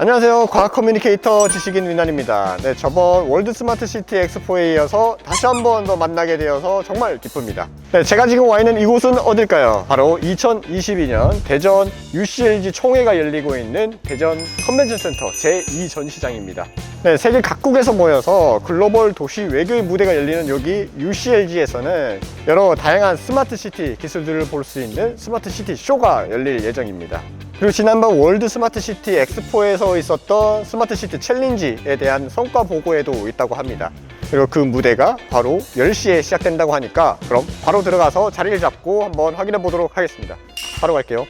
안녕하세요. 과학 커뮤니케이터 지식인 윤환입니다. 네, 저번 월드 스마트 시티 엑스포에 이어서 다시 한 번 더 만나게 되어서 정말 기쁩니다. 네, 제가 지금 와 있는 이곳은 어딜까요? 바로 2022년 대전 UCLG 총회가 열리고 있는 대전 컨벤션 센터 제2전시장입니다. 네, 세계 각국에서 모여서 글로벌 도시 외교의 무대가 열리는 여기 UCLG에서는 여러 다양한 스마트 시티 기술들을 볼 수 있는 스마트 시티 쇼가 열릴 예정입니다. 그리고 지난번 월드 스마트 시티 엑스포에서 있었던 스마트 시티 챌린지에 대한 성과 보고회도 있다고 합니다. 그리고 그 무대가 바로 10시에 시작된다고 하니까 그럼 바로 들어가서 자리를 잡고 한번 확인해 보도록 하겠습니다. 바로 갈게요.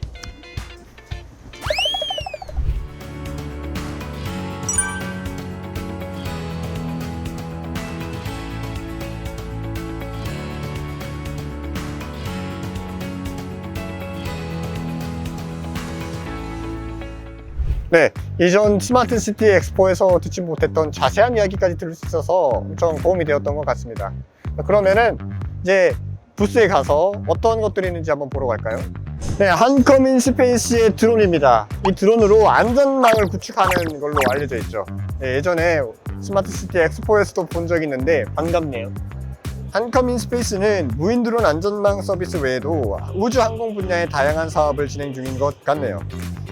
네, 이전 스마트 시티 엑스포에서 듣지 못했던 자세한 이야기까지 들을 수 있어서 엄청 도움이 되었던 것 같습니다. 그러면은 이제 부스에 가서 어떤 것들이 있는지 한번 보러 갈까요? 네, 한커민 스페이스의 드론입니다. 이 드론으로 안전망을 구축하는 걸로 알려져 있죠. 네, 예전에 스마트 시티 엑스포에서도 본 적이 있는데 반갑네요. 한커민 스페이스는 무인 드론 안전망 서비스 외에도 우주 항공 분야의 다양한 사업을 진행 중인 것 같네요.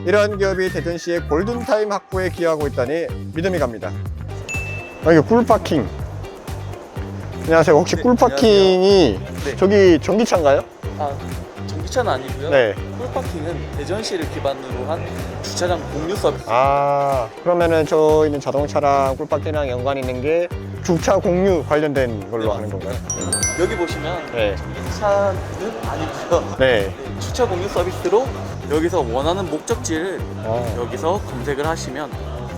이러한 기업이 대전시의 골든타임 확보에 기여하고 있다니 믿음이 갑니다. 아, 이거 꿀파킹. 안녕하세요. 혹시 네, 꿀파킹이 네. 저기 전기차인가요? 아, 전기차는 아니고요. 네. 꿀파킹은 대전시를 기반으로 한 주차장 공유 서비스. 아, 그러면은 저희는 자동차랑 꿀파킹이랑 연관 있는 게 주차 공유 관련된 걸로 네, 하는 건가요? 여기 보시면 네. 전기차는 아니고요. 네. 네, 주차 공유 서비스로 여기서 원하는 목적지를 아, 여기서 검색을 하시면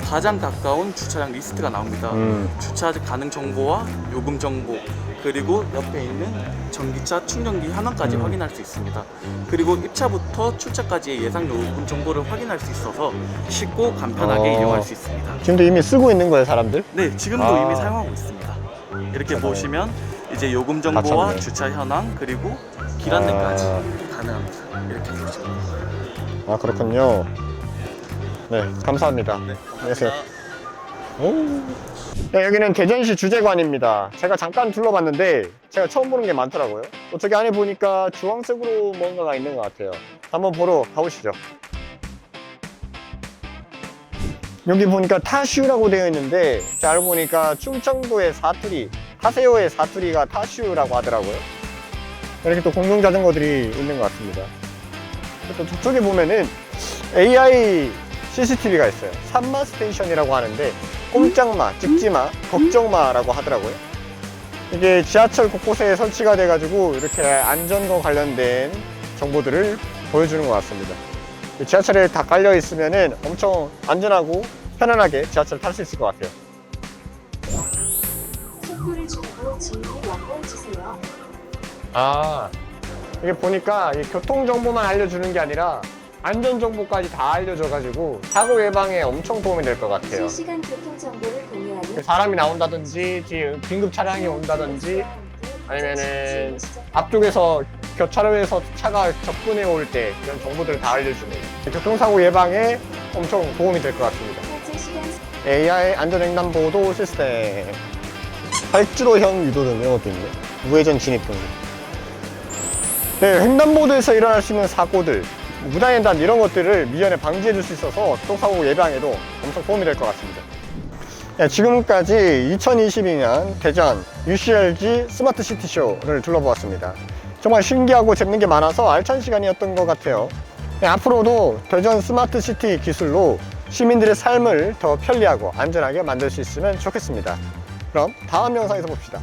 가장 가까운 주차장 리스트가 나옵니다. 음. 주차 가능 정보와 요금 정보 그리고 옆에 있는 전기차 충전기 현황까지 음. 확인할 수 있습니다. 그리고 입차부터 출차까지의 예상 요금 정보를 확인할 수 있어서 쉽고 간편하게 어. 이용할 수 있습니다. 지금도 이미 쓰고 있는 거예요, 사람들? 네, 지금도 아. 이미 사용하고 있습니다. 이렇게 맞아요. 보시면 이제 요금 다 정보와. 주차 현황 그리고 길 안내까지 아. 가능합니다. 이렇게 보시면. 아, 그렇군요. 네, 감사합니다. 네, 안녕하세요. 오. 네, 여기는 대전시 주재관입니다. 제가 잠깐 둘러봤는데 제가 처음 보는 게 많더라고요. 또 저기 안에 보니까 주황색으로 뭔가가 있는 것 같아요. 한번 보러 가보시죠. 여기 보니까 타슈라고 되어 있는데 잘 알고 보니까 충청도의 사투리, 하세요의 사투리가 타슈라고 하더라고요. 이렇게 또 공룡 자전거들이 있는 것 같습니다. 또 저쪽에 보면은 AI CCTV가 있어요. 산마 스테이션이라고 하는데 꼼짝마, 찍지마, 걱정마라고 하더라고요. 이게 지하철 곳곳에 설치가 돼가지고 이렇게 안전과 관련된 정보들을 보여주는 것 같습니다. 이 지하철에 다 깔려 있으면은 엄청 안전하고 편안하게 지하철 탈 수 있을 것 같아요. 아, 이게 보니까 이 교통 정보만 알려주는 게 아니라 안전 정보까지 다 알려줘가지고 사고 예방에 엄청 도움이 될 것 같아요. 실시간 교통 정보를 공유하는 사람이 나온다든지 뒤에 긴급 차량이 온다든지 아니면은 앞쪽에서 교차로에서 차가 접근해 올 때 이런 정보들을 다 알려주는 교통사고 예방에 엄청 도움이 될 것 같습니다. 시간 AI 안전횡단 보도 시스템 활주로형 유도등 이런 것도 있네 우회전 진입 등 네 횡단보도에서 일어날 수 있는 사고들 무단횡단 이런 것들을 미연에 방지해 줄 수 있어서 교통사고 예방에도 엄청 도움이 될 것 같습니다 네, 지금까지 2022년 대전 UCLG 스마트 시티 쇼를 둘러보았습니다 정말 신기하고 재밌는 게 많아서 알찬 시간이었던 것 같아요 네, 앞으로도 대전 스마트 시티 기술로 시민들의 삶을 더 편리하고 안전하게 만들 수 있으면 좋겠습니다. 그럼 다음 영상에서 봅시다.